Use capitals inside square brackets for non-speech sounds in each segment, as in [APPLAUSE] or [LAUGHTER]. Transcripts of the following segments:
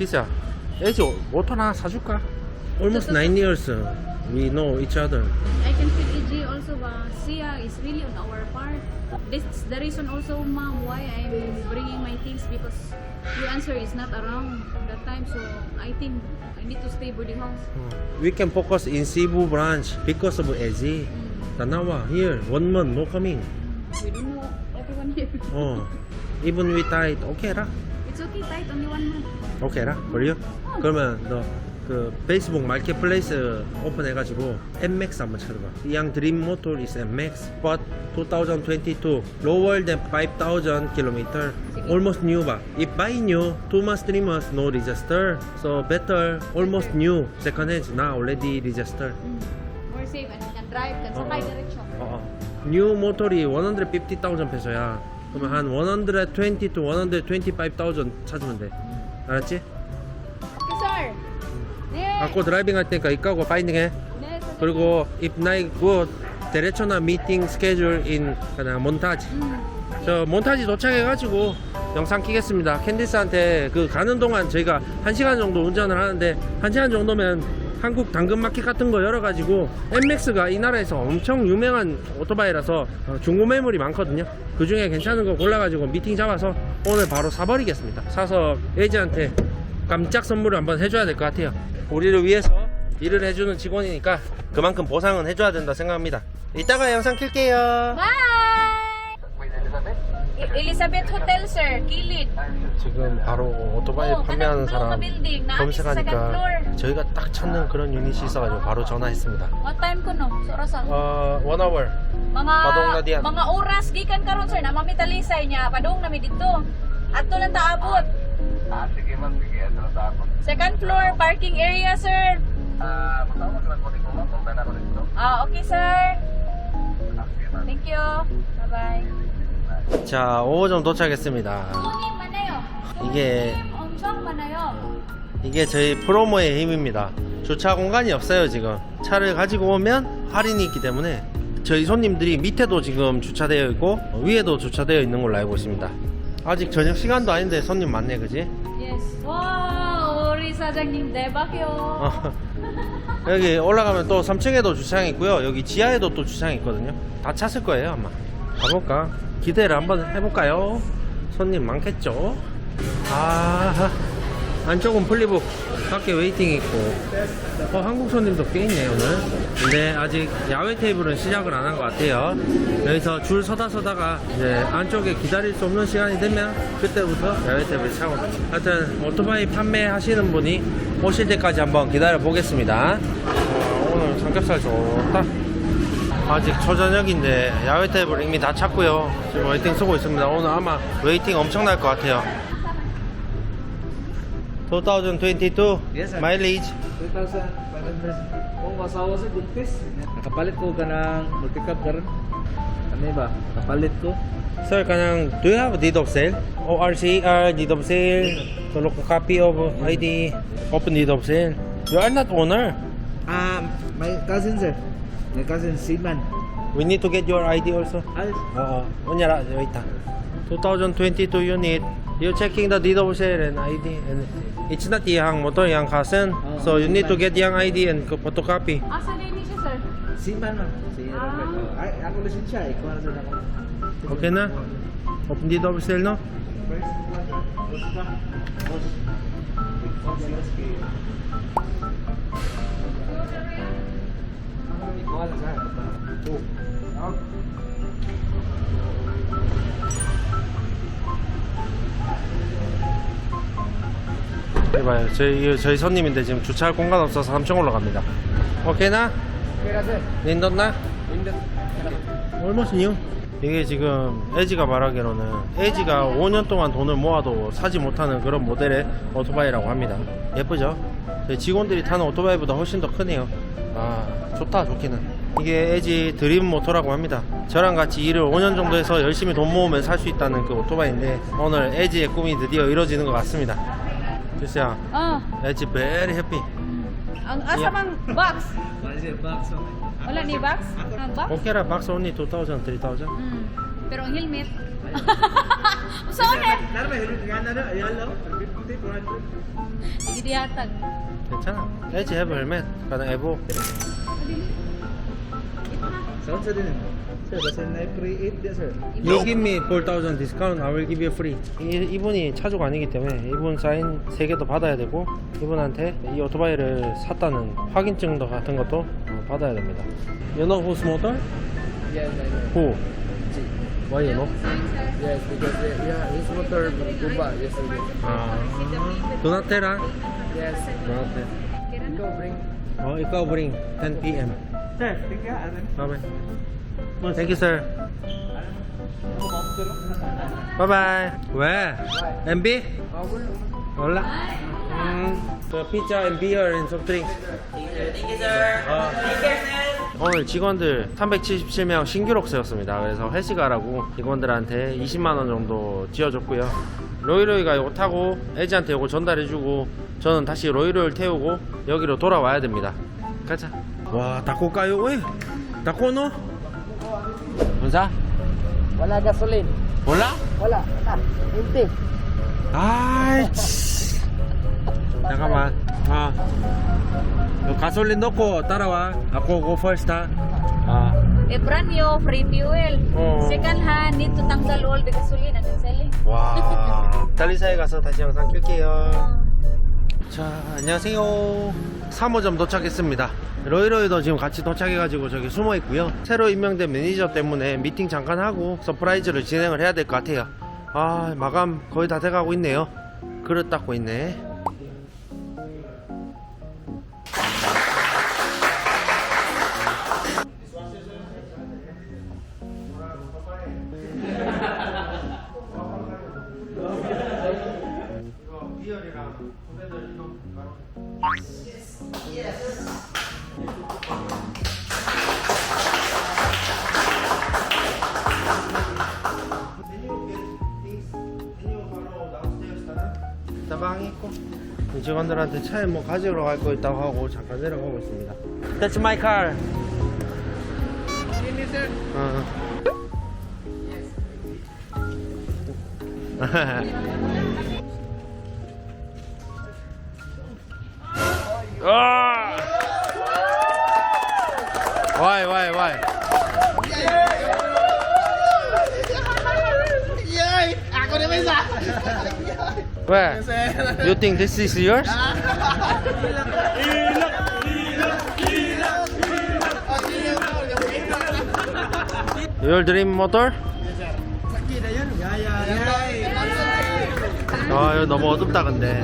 기사 애지 옷 하나 사줄까? Almost nine years we know each other. I can feel EG also, but Sia is really on our part. This is the reason also, ma'am, why I'm bringing my things because your answer is not around that time. So I think I need to stay boarding house. We can focus in Cebu branch because of Ezi. Tanawa here one month no coming. We don't know everyone here. 어 even we tight okay 라 It's okay, tight, only one month. 오케이 라 for you? 그러면 너 그 페이스북 마켓플레이스 오픈해가지고 MX 한번 찾아봐. 이양 드림 모tor is MX, but 2022 lower than 5,000 kilometer, almost new ba? If buy new, two months, three months no register, so better almost new second hand now already register. More safe and can drive, can sakay diretso. 어, new 모tor이 150,000 페소야. 그러면 한 120 to 125,000 찾으면 돼. 알았지? Okay, sir. 네. 갖고 드라이빙 할 테니까 이까고 파인딩 해. 네, sir. 그리고 if night good 데레초나 미팅 스케줄 in 그냥 몬타지. 저 몬타지 도착해가지고 영상 키겠습니다. 캔디스한테 그 가는 동안 저희가 1시간 정도 운전을 하는데 1시간 정도면 한국 당근마켓 같은 거 열어가지고 MX가 이 나라에서 엄청 유명한 오토바이라서 어, 중고 매물이 많거든요. 그 중에 괜찮은 거 골라가지고 미팅 잡아서 오늘 바로 사버리겠습니다. 사서 에이지한테 깜짝 선물을 한번 해줘야 될 것 같아요. 우리를 위해서 일을 해주는 직원이니까 그만큼 보상은 해줘야 된다 생각합니다. 이따가 영상 킬게요. Bye! Elizabeth Hotel, sir. Kilid. 지금 바로 오토바이 어, 판매하는 kanang 사람 blue building, naami sa second 검색하니까 floor. 저희가 딱 찾는 그런 유닛이 있어가지고 바로 전화했습니다. What time ko no? Sa orasan? 어, one hour. mga padong na diyan. mga oras gikan karon sir na mamitalisay niya padong na mi dito. Adto lang ta abot. Ah, sige ma'am, sige. Ito na ako. Second floor parking area sir. Ah, matawag lang ko rin ko ma'am. Punta na ako dito. Ah, okay sir. Ah, sige ma'am. Thank you. Bye-bye. 자, 5호점 도착했습니다. 손님 많아요. 이게- 손님 엄청 많아요. 이게 저희 프로모의 힘입니다. 주차 공간이 없어요, 지금. 차를 가지고 오면 할인이 있기 때문에 저희 손님들이 밑에도 지금 주차되어 있고 위에도 주차되어 있는 걸로 알고 있습니다. 아직 저녁 시간도 아닌데 손님 많네, 그지? Yes. Wow, 우리 사장님 대박이요. 어, 여기 올라가면 또 3층에도 주차장 있고요. 여기 지하에도 또 주차장 있거든요. 다 찼을 거예요, 아마. 가볼까? 기대를 한번 해볼까요? 손님 많겠죠? 아, 안쪽은 플리북, 밖에 웨이팅 있고. 어, 한국 손님도 꽤 있네, 오늘. 근데 아직 야외 테이블은 시작을 안 한 것 같아요. 여기서 줄 서다 서다가 이제 안쪽에 기다릴 수 없는 시간이 되면 그때부터 야외 테이블 차거든요. 하여튼 오토바이 판매하시는 분이 오실 때까지 한번 기다려 보겠습니다. 어, 오늘 삼겹살 좋다. 아직 초저녁인데 야외 테이블 이미 다 찼고요. 지금 웨이팅 쓰고 있습니다. 오늘 아마 웨이팅 엄청날 것 같아요. 2022 Yes, sir. mileage 3,500. Kung masawa sa Gulpis, nakapalit ko ka ng multi-cab karon. Ano ba? Nakapalit ko. Sir, kanang do you have a deed of sale? ORCR, deed of sale, look a copy of ID, open deed of sale. You are not owner. Ah, my cousin sir. My cousin Seaman. We need to get your ID also. Ah, Oo. Unyara, wait ah. 2022 unit. You're checking the deed of sale and ID. And it's not yang motor, yang cousin. Oh, So you need to get yang ID and photocopy. Asa din niya sir? Seaman man. Si Ah. Robert. Oh, Ay, ako lisensya. Ikaw na sir ako. Okay na? Open deed of sale, no? First, first ka. Boss. Boss, yes, kay- Ikaw na sir. Oh. Out. 해봐요. 저희, 저희 손님인데 지금 주차할 공간 없어서 3층 올라갑니다. 오케이 나? Sir. 닌덧나? Window. Almost new. 이게 지금 에지가 말하기로는 에지가 5년 동안 돈을 모아도 사지 못하는 그런 모델의 오토바이라고 합니다. 예쁘죠? 저희 직원들이 타는 오토바이보다 훨씬 더 크네요. 아, 좋다, 좋기는. 이게 에지 드림 모터라고 합니다. 저랑 같이 일을 5년 정도 해서 열심히 돈 모으면 살 수 있다는 그 오토바이인데 오늘 에지의 꿈이 드디어 이루어지는 것 같습니다. 글쎄요, Ah, 에지 very happy. ang asa mang box? Wala sir, box. okay. Wala ni box? Ang box? 오케라 박스 only 2,000, 3,000. Mm. Pero ang helmet. Eh? There. Sige dihatag. 괜찮아. LG have helmet. 가능 에보. Saan sa din? Sir, basta na free 8 din, sir. You give me 4,000 discount. I will give you free. 이, 이분이 차주가 아니기 때문에 이분 사인 3개도 받아야 되고 이분한테 이 오토바이를 샀다는 확인증도 같은 것도 어, 받아야 됩니다. You know who's motor? Yes, I know. Who? Why you know? Yes, because uh, yeah, his motor Gumba yesterday. 아, 도나테라? Yes. 도나테. Go bring. 어, ikaw bring 10 p.m. Sir, tingka ano? Bye-bye. Thank you, sir. Bye-bye. 왜? MB? 몰라? 음, 그 피자 and beer and soft drink. 어. 오늘 직원들 377명 신규록 세웠습니다. 그래서 회식 하라고 직원들한테 20만 원 정도 지어줬고요. 로이로이가 이거 타고 애지한테 이거 전달해주고 저는 다시 로이로이를 태우고 여기로 돌아와야 됩니다. 가자. 와, 닦고 까요? 왜? 닦고 노? 뭔사? Wala gasoline. 몰라? Wala. Na. Empty. 아이씨. 잠깐만. 아. 너 가솔린 넣고 따라와. 아고 go first ha. 아. Eh, brand new, free fuel. Oo. Second hand, need to tanggal all the gasoline and then selling. 와. 달리사에 가서 다시 영상 킬게요. 자, 안녕하세요. 3호점 도착했습니다. 로이로이도 지금 같이 도착해가지고 저기 숨어 있고요. 새로 임명된 매니저 때문에 미팅 잠깐 하고 서프라이즈를 진행을 해야 될 것 같아요. 아, 마감 거의 다 돼가고 있네요. 그릇 닦고 있네. 나방이 있고 이 직원들한테 차에 뭐 가지러 갈 거 있다고 하고 잠깐 내려가고 있습니다. That's my car. 어. [LAUGHS] 아! Why, why, why? Where? You think this is yours? Your dream motor? 아, 이거 너무 어둡다 근데.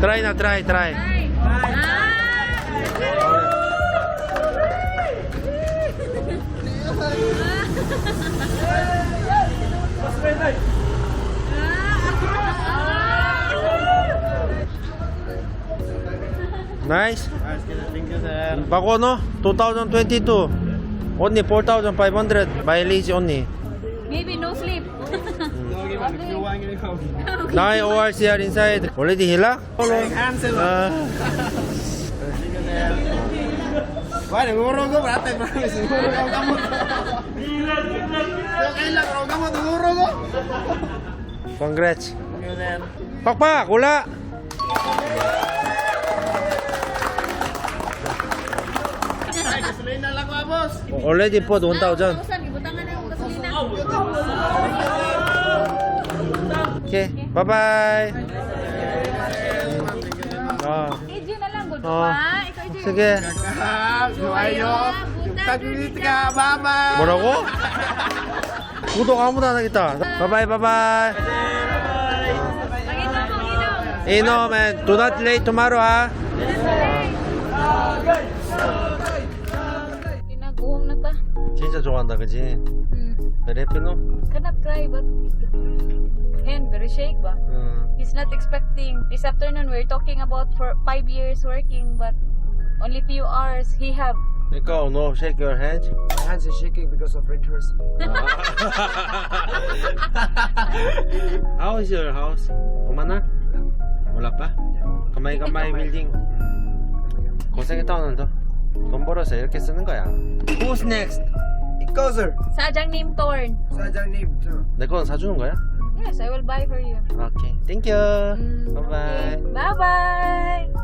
Try na, try, try. Hi. Ah! Nice. Bago no? 2022. Only 4,500 mileage only. Maybe no Nine ORCR inside. Already hila? Ah. Berarti promise nguro ko kamu. Yo kailan ko kamu nguro ko. Congrats. Pakpak, boss. Already po 1,000. Okay, bye-bye. Ah, EJ na lang, good Oh. pa. Ikaw, EJ. sige. Ah, ayo. Taglit ka, baba. 뭐라고? 구독 아무도 안 하겠다. Mag-inom. Inom and do not late tomorrow ha. Ginaguhong na ta. 진짜 좋아한다, 그지? Hmm. Cannot cry, but hand very shake ba? 응. He's not expecting. This afternoon we're talking about for five years working, but only few hours he have. 그러니까 no shake your hands. My hands are shaking because of renters. How is your house? 오마나? wala pa? kamay-kamay building. 고생했다 오늘도. 돈 벌어서 이렇게 쓰는 거야. Who's next? Ikaw, sir. Sadyang name torn. Name, sir. 내건 사주는 거야? Yes, I will buy for you. Okay. Thank you. Mm, Bye-bye. Okay. Bye-bye.